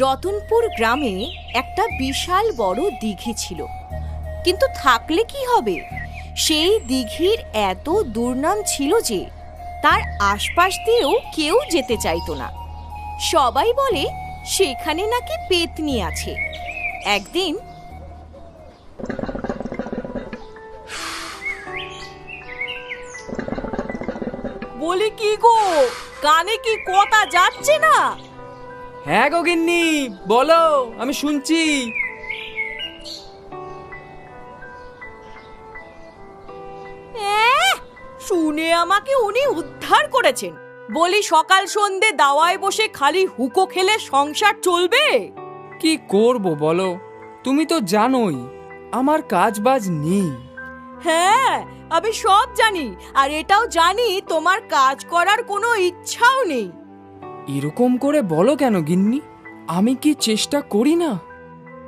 রতনপুর গ্রামে একটা বিশাল বড় দিঘি ছিল। কিন্তু থাকলে কি হবে? সেই দিঘির এত দুর্নাম ছিল যে তার আশপাশ দিয়েও কেউ যেতে চাইতো না। সবাই বলে, সেখানে নাকি পেতনি আছে। একদিন বলি, কি গো? কানে কি কথা যাচ্ছে না? হ্যাঁ গো গিন্নি বলো আমি শুনছি। শুনে আমাকে উনি উদ্ধার করেছেন। বলি সকাল সন্ধে দাওয়ায় বসে খালি হুকো খেলে সংসার চলবে? কি করব বলো তুমি তো জানোই আমার কাজ বাজ নেই। হ্যাঁ আমি সব জানি আর এটাও জানি তোমার কাজ করার কোনো ইচ্ছাও নেই। এরকম করে বলো কেন গিন্নি? আমি কি চেষ্টা করি না?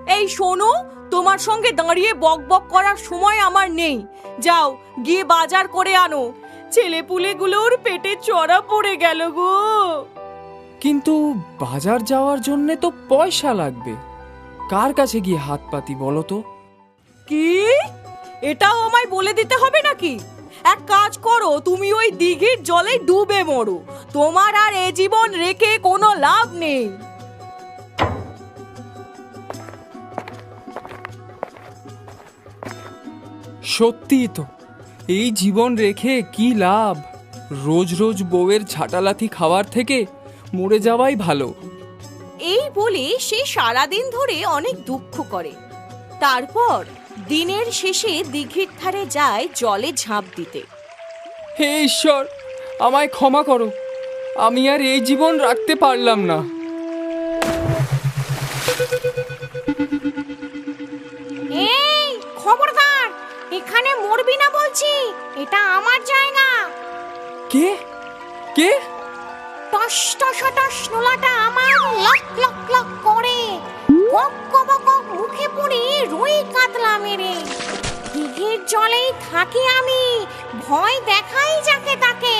এই শোনো তোমার সঙ্গে দাঁড়িয়ে বক বক করার সময় আমার নেই। যাও গিয়ে বাজার করে আনো। ছেলেপুলেগুলোর পেটে চড়া পড়ে গেল গো। কিন্তু বাজার যাওয়ার জন্য তো পয়সা লাগবে। কার কাছে গিয়ে হাত পাতি বলো তো? কি? এটাও আমায় বলে দিতে হবে নাকি? এক কাজ করো তুমি ওই দিঘির জলে ডুবে মরো। তোমার আর এ জীবন রেখে কোনো লাভ নেই। সত্যিই তো এই জীবন রেখে কি লাভ? রোজ রোজ বউয়ের ঝাঁটালাথি খাওয়ার থেকে মরে যাওয়াই ভালো। এই বলে সে সারাদিন ধরে অনেক দুঃখ করে। তারপর দিনের শেষে দিঘির ধারে যায় জলে ঝাঁপ দিতে। হে ঈশ্বর আমায় ক্ষমা করো। আমি আর এই জীবন রাখতে পারলাম না। এই খবরদার এখানে মরবি না বলছি এটা আমার জায়গা। কে? কে? টস টস টস নোলাটা আমার লক লক লক করে। কক কবক মুখে পড়ে রুই কাতলা মেরে। দিঘির জলেই থাকি আমি ভয় দেখাই যাকে তাকে।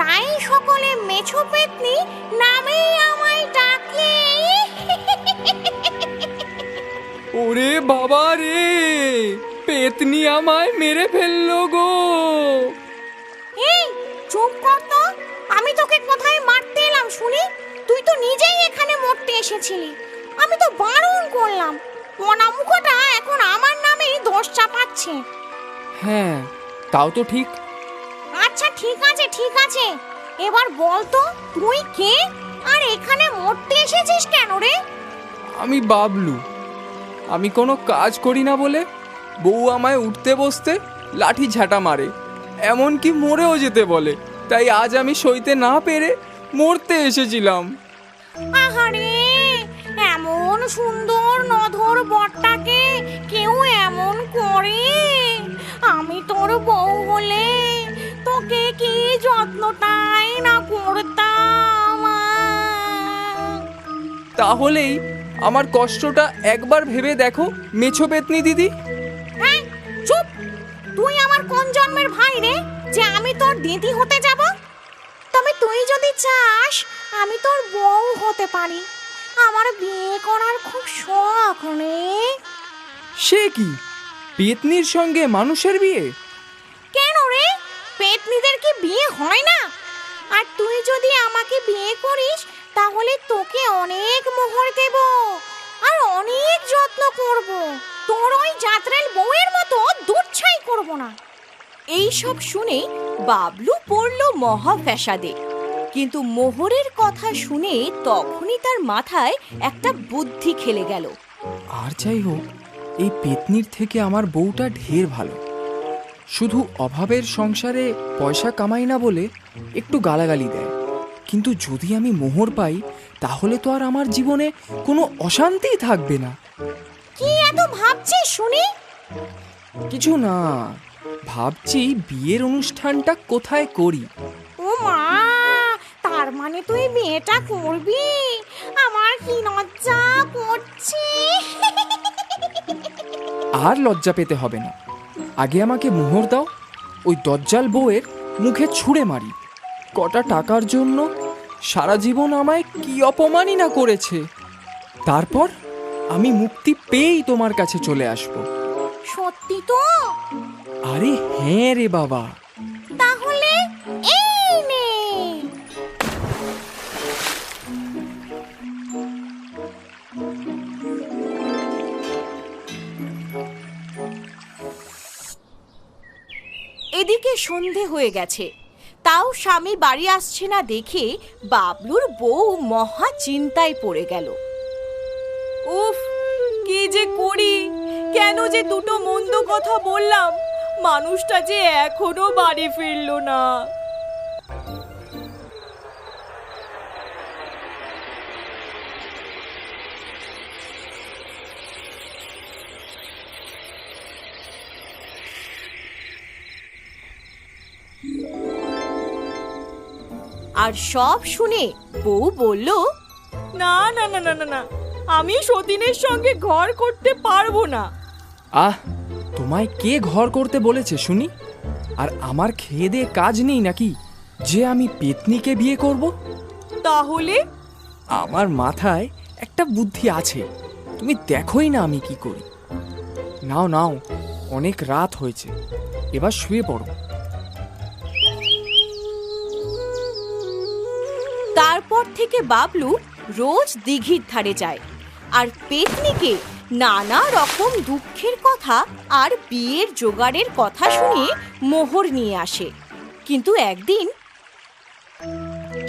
তাই সকলে মেছো পেতনি নামেই আমায় ডাকে। ওরে বাবা রে পেতনি আমায় মেরে ফেলল গো। এই চুপ কর তো আমি তোকে কোথায় মারতে এলাম শুনি? তুই তো নিজেই এখানে মরতে এসেছিলি। আমি তো বারণ করলাম। অনামুখটা এখন আমার নামেই দোষ চাপাচ্ছে। হ্যাঁ তাও তো ঠিক। আচ্ছা ঠিক আছে ঠিক আছে। এবার বল তো তুই কে? আর এখানে মরতে এসেছিস কেন রে? আমি বাবলু। আমি কোনো কাজ করি না বলে বউ আমায় উঠতে বসতে লাঠি ঝাঁটা মারে। এমনকি মরেও যেতে বলে। তাই আজ আমি সইতে না পেরে মরতে এসেছিলাম। আহারে সুন্দর নধর বরটাকে কেউ এমন করে? আমি তোর বউ হলে তোকে কি যত্নটাই না করতাম? তাহলেই আমার কষ্টটা একবার ভেবে দেখো মেছো পেতনি দিদি। হ্যাঁ চুপ! তুই আমার কোন জন্মের ভাই রে যে আমি তোর দিদি হতে যাব? তবে তুই যদি চাস আমি তোর বউ হতে পারি। আমার বিয়ে করার খুব শখ রে। সে কি? পেতনির সঙ্গে মানুষের বিয়ে? কেন রে? পেতনিদের কি বিয়ে হয় না? আর তুই যদি আমাকে বিয়ে করিস তাহলে তোকে অনেক মোহর দেব আর অনেক যত্ন করব। তোর ওই যাত্রাল বউয়ের মতো দুচ্ছাই করব না। এই সব শুনে বাবলু পড়ল মহা ফ্যাসাদে কিন্তু মোহরের কথা শুনে তখনই তার মাথায় একটা বুদ্ধি খেলে গেল। আর যাই হোক এই পেতনির থেকে আমার বউটা ঢের ভালো। শুধু অভাবের সংসারে পয়সা কামাই না বলে একটু গালাগালি দেয়। কিন্তু যদি আমি মোহর পাই তাহলে তো আর আমার জীবনে কোনো অশান্তিই থাকবে না। কি এত ভাবছিস শুনি? কিছু না ভাবছি বিয়ের অনুষ্ঠানটা কোথায় করি। মানে তুই বিয়েটা করবি? আমার কি লজ্জা করছে? আর লজ্জা পেতে হবে না। আগে আমাকে মোহর দাও ওই দজ্জাল বউয়ের মুখে ছুঁড়ে মারি। কটা টাকার জন্য সারা জীবন আমায় কি অপমানই না করেছে। তারপর আমি মুক্তি পেয়েই তোমার কাছে চলে আসব। সত্যি তো? আরে হ্যাঁ রে বাবা। এদিকে সন্ধে হয়ে গেছে। তাও স্বামী বাড়ি আসছে না দেখে বাবলুর বউ মহা চিন্তায় পড়ে গেল। উফ, কি যে করি? কেন যে দুটো মন্দ কথা বললাম? মানুষটা যে এখনও বাড়ি ফিরল না। আর সব শুনে বউ বলল না না না না না না আমি সতীনের সঙ্গে ঘর করতে পারব না। আহ তোমায় কে ঘর করতে বলেছে শুনি? আর আমার খেয়ে দিয়ে কাজ নেই নাকি? যে আমি পেতনিকে বিয়ে করব? তাহলে? আমার মাথায় একটা বুদ্ধি আছে। তুমি দেখোই না আমি কি করি। নাও নাও অনেক রাত হয়েছে। এবার শুয়ে পড়ো। তারপর থেকে বাবলু রোজ দিঘির ধারে যায়। আর পেতনিকে নানা রকম দুঃখের কথা আর বিয়ের জোগাড়ের কথা শুনিয়ে মোহর নিয়ে আসে। কিন্তু একদিন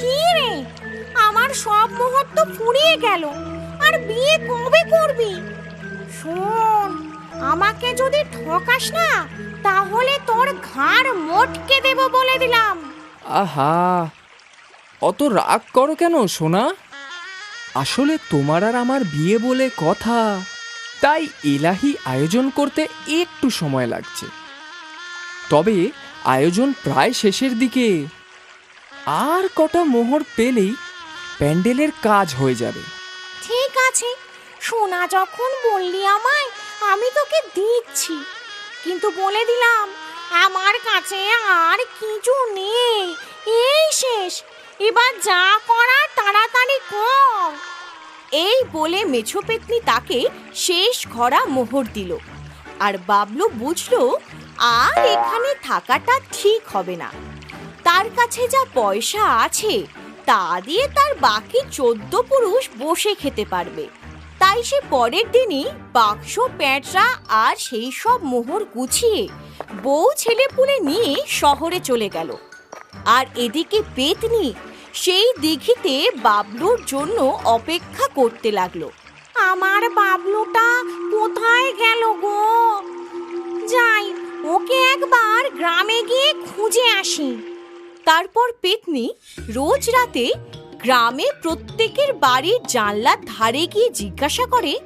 কি রে আমার সব মুহূর্ত ফুরিয়ে গেল, আর বিয়ে কবে করবি? শোন, আমাকে যদি ঠকাস না, তাহলে তোর ঘাড় মোটকে দেব বলে দিলাম। আহা অত রাগ করো কেন, সোনা? আসলে তোমার আর আমার বিয়ে বলে কথা। তাই এলাহি আয়োজন করতে একটু সময় লাগছে। তবে আয়োজন প্রায় শেষের দিকে। আর কটা মোহর পেলেই প্যান্ডেলের কাজ হয়ে যাবে। ঠিক আছে, সোনা যখন বললি আমায়, আমি তোকে দিচ্ছি। কিন্তু বলে দিলাম, আমার কাছে আর কিছু নেই। এই শেষ এবার যা করার তাড়াতাড়ি কর। এই বলে মেছো পেতনি তাকে শেষ ঘরা মোহর দিল। আর বাবলু বুঝল, আর এখানে থাকাটা ঠিক হবে না। তার কাছে যা পয়সা আছে, তা দিয়ে তার বাকি চোদ্দ পুরুষ বসে খেতে পারবে। তাই সে পরের দিনই বাক্স প্যাঁটরা আর সেই সব মোহর গুছিয়ে বউ ছেলেপুলে নিয়ে শহরে চলে গেল। আর এদিকে পেতনি সেই দিঘিতে বাবলুর জন্য অপেক্ষা করতে লাগল। আমার বাবলুটা কোথায় গেল গো? যাই, ওকে একবার গ্রামে গিয়ে খুঁজে আসি। তারপর পেতনি রোজ রাতে গ্রামে প্রত্যেকের বাড়ির জানলার ধারে গিয়ে জিজ্ঞাসা করে,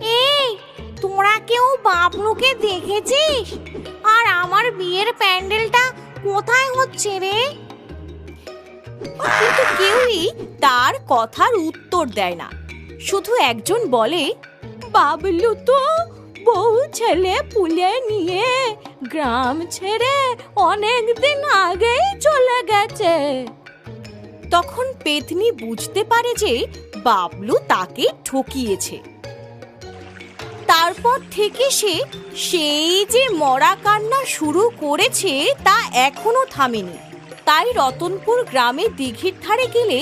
এই, তোরা কেউ বাবলুকে দেখেছিস? আর আমার বিয়ের প্যান্ডেলটা কোথায় হচ্ছে রে? কিন্তু কেউই তার কথার উত্তর দেয় না। শুধু একজন বলে, বাবলু তো বউ ছেলে পুলে নিয়ে গ্রাম ছেড়ে অনেক দিন আগেই চলে গেছে। তখন পেতনি বুঝতে পারে যে বাবলু তাকে ঠকিয়েছে। তারপর থেকে সে সেই যে মরা কান্না শুরু করেছে তা এখনও থামেনি। তাই রতনপুর গ্রামে দিঘির ধারে গেলে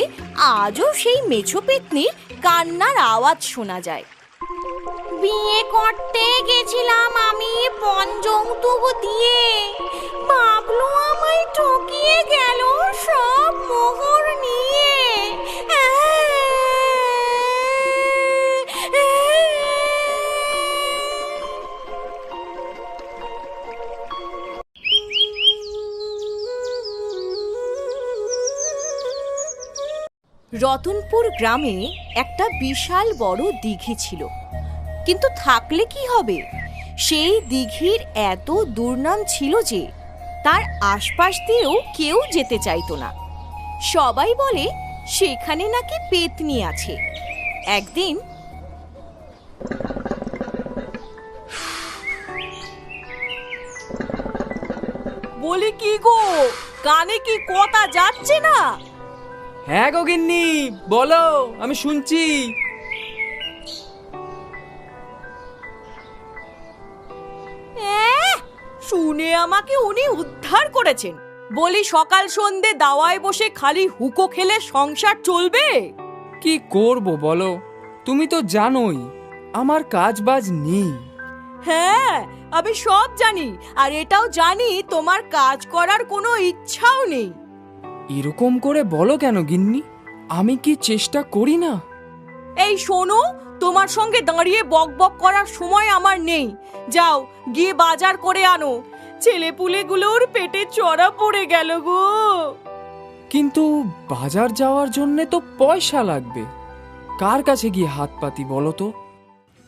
আজও সেই মেছো পেতনির কান্নার আওয়াজ শোনা যায়। বিয়ে করতে গেছিলাম আমি পঞ্চৌতুক দিয়ে। বাবলু আমায় ঠকিয়ে গেল সব মোহর নিয়ে। রতনপুর গ্রামে একটা বিশাল বড় দিঘি ছিল। কিন্তু থাকলে কি হবে? সেই দিঘির এত দুর্নাম ছিল যে তার আশপাশ দিয়েও কেউ যেতে চাইতো না। সবাই বলে, সেখানে নাকি পেতনি আছে। একদিন বলি, কি গো? কানে কি কথা যাচ্ছে না? হ্যাঁ গো গিন্নি বলো আমি শুনছি। শুনে আমাকে উনি উদ্ধার করেছেন। বলি সকাল সন্ধে দাওয়ায় বসে খালি হুকো খেলে সংসার চলবে? কি করব বলো? তুমি তো জানোই আমার কাজ বাজ নেই। হ্যাঁ আমি সব জানি আর এটাও জানি তোমার কাজ করার কোনো ইচ্ছাও নেই। এরকম করে বলো কেন গিন্নি? আমি কি চেষ্টা করি না? এই শোনো তোমার সঙ্গে দাঁড়িয়ে বক বক করার সময় আমার নেই। যাও গিয়ে বাজার করে আনো। ছেলেপুলেগুলোর পেটে চড়া পড়ে গেল গো। কিন্তু বাজার যাওয়ার জন্য তো পয়সা লাগবে। কার কাছে গিয়ে হাত পাতি বলো তো?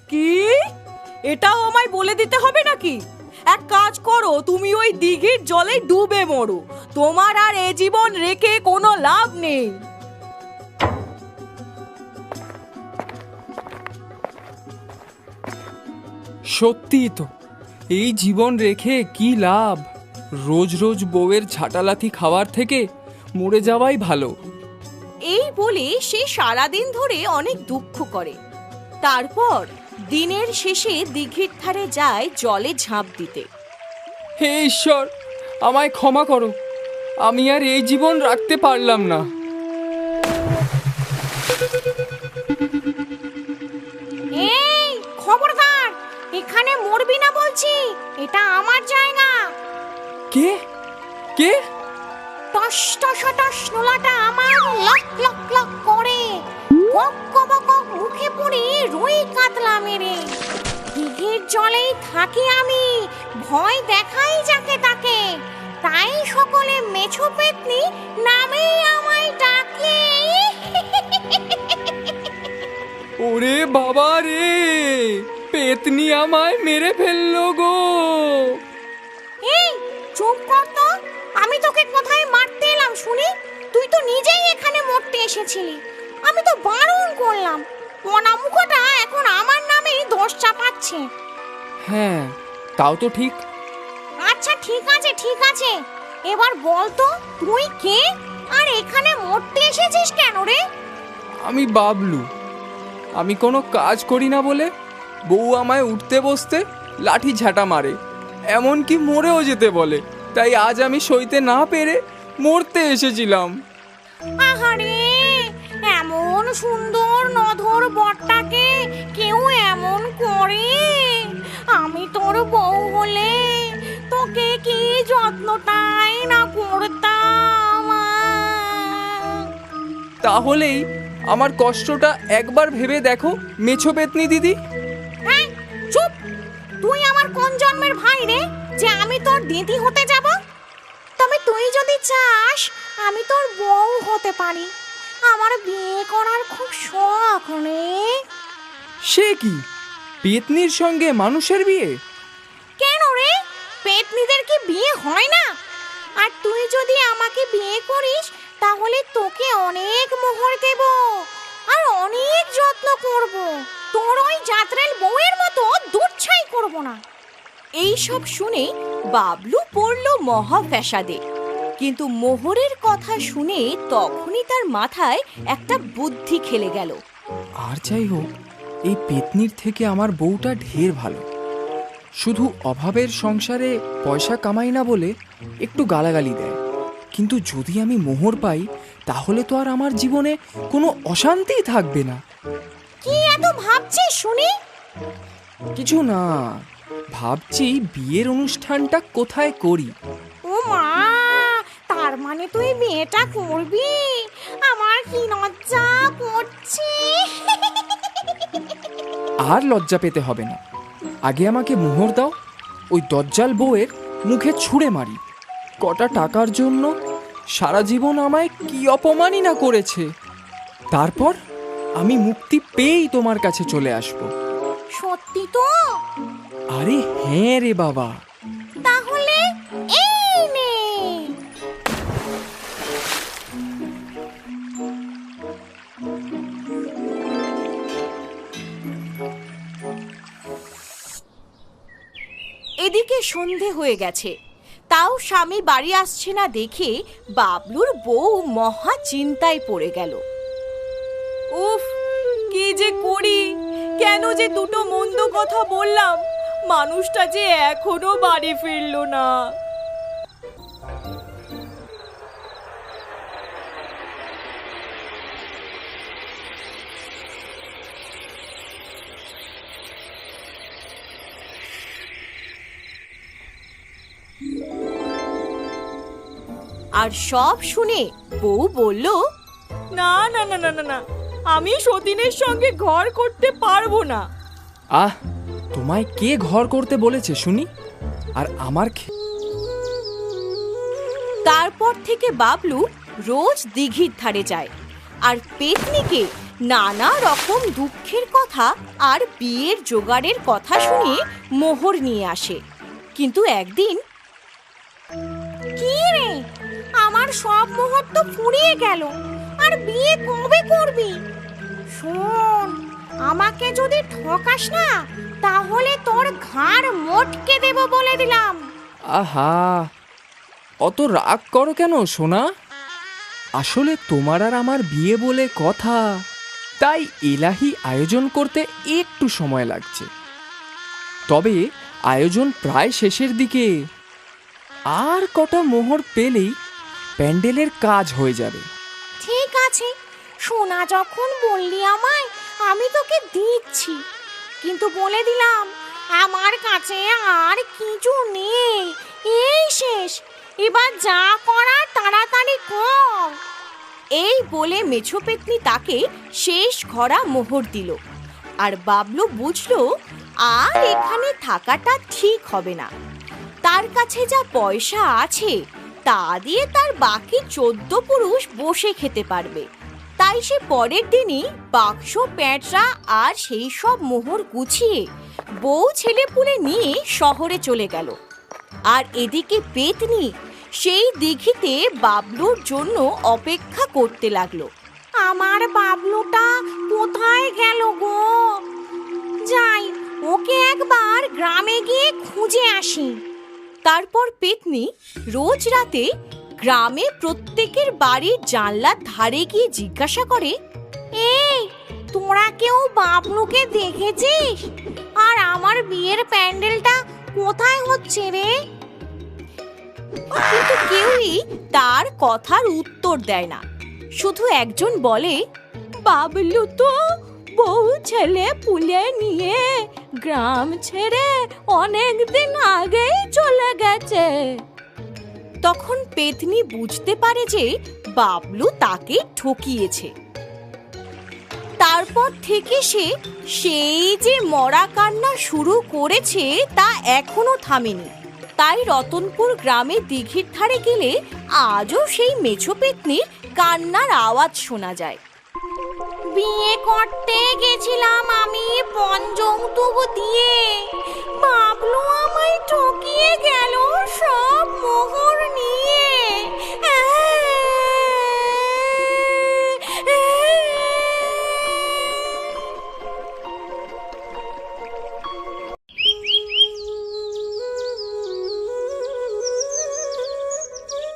কি? এটাও আমায় বলে দিতে হবে নাকি? এক কাজ করো তুমি ওই দিঘির জলে ডুবে মরো। তোমার আর এ জীবন রেখে কোনো লাভ নেই। সত্যি তো এই জীবন রেখে কি লাভ? রোজ রোজ বউয়ের ঝাঁটালাথি খাওয়ার থেকে মরে যাওয়াই ভালো। এই বলে সে সারাদিন ধরে অনেক দুঃখ করে। তারপর দিনের শেষে দিঘির ধারে যায় জলে ঝাঁপ দিতে। হে ঈশ্বর আমায় ক্ষমা করো। আমি আর এই জীবন রাখতে পারলাম না। এই খবরদার এখানে মরবি না বলছি এটা আমার জায়গা। কে? কে? টস টস টস নোলাটা আমার লক লক লক করে। কক কবক মুখে পড়ে রুই কাতলা মেরে। দিঘির জলেই থাকি আমি ভয় দেখাই যাকে তাকে। তাই সকলে মেছো পেতনি নামেই আমায় ডাকে। ওরে বাবা রে পেতনি আমায় মেরে ফেলল গো। এই চুপ কর তো আমি তোকে কোথায় মারতে এলাম শুনি? তুই তো নিজেই এখানে মরতে এসেছিলি। আমি তো বারণ করলাম। অনামুখটা এখন আমার নামেই দোষ চাপাচ্ছে। হ্যাঁ তাও তো ঠিক। আচ্ছা ঠিক আছে ঠিক আছে। এবার বল তো তুই কে? আর এখানে মরতে এসেছিস কেন রে? আমি বাবলু। আমি কোনো কাজ করি না বলে বউ আমায় উঠতে বসতে লাঠি ঝাঁটা মারে এমনকি মরেও যেতে বলে। তাই আজ আমি সইতে না পেরে মরতে এসেছিলাম। আহারে সুন্দর নধর বরটাকে কেউ এমন করে? আমি তোর বউ হলে তোকে কি যত্নটাই না করতাম? তাহলেই আমার কষ্টটা একবার ভেবে দেখো মেছো পেতনি দিদি। হ্যাঁ চুপ। তুই আমার কোন জন্মের ভাই রে যে আমি তোর দিদি হতে যাব? তবে তুই যদি চাস আমি তোর বউ হতে পারি। আমার বিয়ে করার খুব শখ রে সে কি? পেতনির সঙ্গে মানুষের বিয়ে? কেন রে? পেতনিদের কি বিয়ে হয় না? আর তুই যদি আমাকে বিয়ে করিস তাহলে তোকে অনেক মোহর দেব আর অনেক যত্ন করব। তোর ওই যাত্রাল বউয়ের মতো দুচ্ছাই করব না। এই সব শুনে বাবলু পড়ল মহা ফ্যাসাদে কিন্তু মোহরের কথা শুনে তখনই তার মাথায় একটা বুদ্ধি খেলে গেল। আর যাই হোক এই পেতনির থেকে আমার বউটা ঢের ভালো। শুধু অভাবের সংসারে পয়সা কামাই না বলে একটু গালাগালি দেয়। কিন্তু যদি আমি মোহর পাই তাহলে তো আর আমার জীবনে কোনো অশান্তিই থাকবে না। কি এত ভাবছিস শুনি? কিছু না ভাবছি বিয়ের অনুষ্ঠানটা কোথায় করি। ও মা তার মানে তুই বিয়েটা করবি? আমার কি লজ্জা করছে? আর লজ্জা পেতে হবে না। আগে আমাকে মোহর দাও ওই দজ্জাল বউয়ের মুখে ছুঁড়ে মারি। কটা টাকার জন্য সারা জীবন আমায় কি অপমানই না করেছে। তারপর আমি মুক্তি পেয়েই তোমার কাছে চলে আসব। সত্যি তো? আরে হ্যাঁ রে বাবা। সন্ধে হয়ে গেছে। তাও স্বামী বাড়ি আসছে না দেখে বাবলুর বউ মহা চিন্তায় পড়ে গেল। উফ, কি যে করি? কেন যে দুটো মন্দ কথা বললাম? মানুষটা যে এখনও বাড়ি ফিরল না। আর সব শুনে বউ বলল না না না না না না আমি সতীনের সঙ্গে ঘর করতে পারব না। আহ তোমায় কে ঘর করতে বলেছে শুনি? আর আমার খে- তারপর থেকে বাবলু রোজ দিঘির ধারে যায় আর পেতনিকে নানা রকম দুঃখের কথা আর বিয়ের জোগাড়ের কথা শুনিয়ে মোহর নিয়ে আসে। কিন্তু একদিন কি রে আমার সব মুহূর্ত ফুরিয়ে গেল। আর বিয়ে কবে করবি? শোন, আমাকে যদি ঠকাস না, তাহলে তোর ঘাড় মোটকে দেব বলে দিলাম। আহা, অত রাগ করো কেন সোনা? আসলে তোমার আর আমার বিয়ে বলে কথা। তাই এলাহি আয়োজন করতে একটু সময় লাগছে। তবে আয়োজন প্রায় শেষের দিকে। আর কটা মোহর পেলেই প্যান্ডেলের কাজ হয়ে যাবে। ঠিক আছে, সোনা যখন বললি আমায়, আমি তোকে দিচ্ছি। কিন্তু বলে দিলাম, আমার কাছে আর কিছু নেই। এই শেষ, এবার যা করার তাড়াতাড়ি কর। এই বলে মেছো পেতনি তাকে শেষ ঘরা মোহর দিল। আর বাবলু বুঝল, আর এখানে থাকাটা ঠিক হবে না। তার কাছে যা পয়সা আছে তা দিয়ে তার বাকি চোদ্দ পুরুষ বসে খেতে পারবে। তাই সে পরের দিনই বাক্স প্যাঁটরা আর সেই সব মোহর গুছিয়ে বউ ছেলে পুলে নিয়ে শহরে চলে গেল। আর এদিকে পেতনি সেই দিঘিতে বাবলুর জন্য অপেক্ষা করতে লাগল। আমার বাবলুটা কোথায় গেল গো? যাই, ওকে একবার গ্রামে গিয়ে খুঁজে আসি। তারপর পেতনি রোজ রাতে গ্রামে প্রত্যেকের বাড়ির জানলার ধারে গিয়ে জিজ্ঞাসা করে, এই তোরা কেউ বাবলুকে দেখেছিস? আর আমার বিয়ের প্যান্ডেলটা কোথায় হচ্ছে রে? কিন্তু কেউই তার কথার উত্তর দেয় না। শুধু একজন বলে, বাবলু তো বউ ছেলে পুলে নিয়ে গ্রাম ছেড়ে অনেক দিন আগেই চলে গেছে। তখন পেতনি বুঝতে পারে যে বাবলু তাকে ঠকিয়েছে। তারপর থেকে সে সেই যে মরা কান্না শুরু করেছে তা এখনও থামেনি। তাই রতনপুর গ্রামে দিঘির ধারে গেলে আজও সেই মেছো পেতনির কান্নার আওয়াজ শোনা যায়। বিয়ে করতে গেছিলাম আমি পঞ্চমটুকু দিয়ে। ভাবলো আমায় ঠকিয়ে গেল সব মোহর নিয়ে।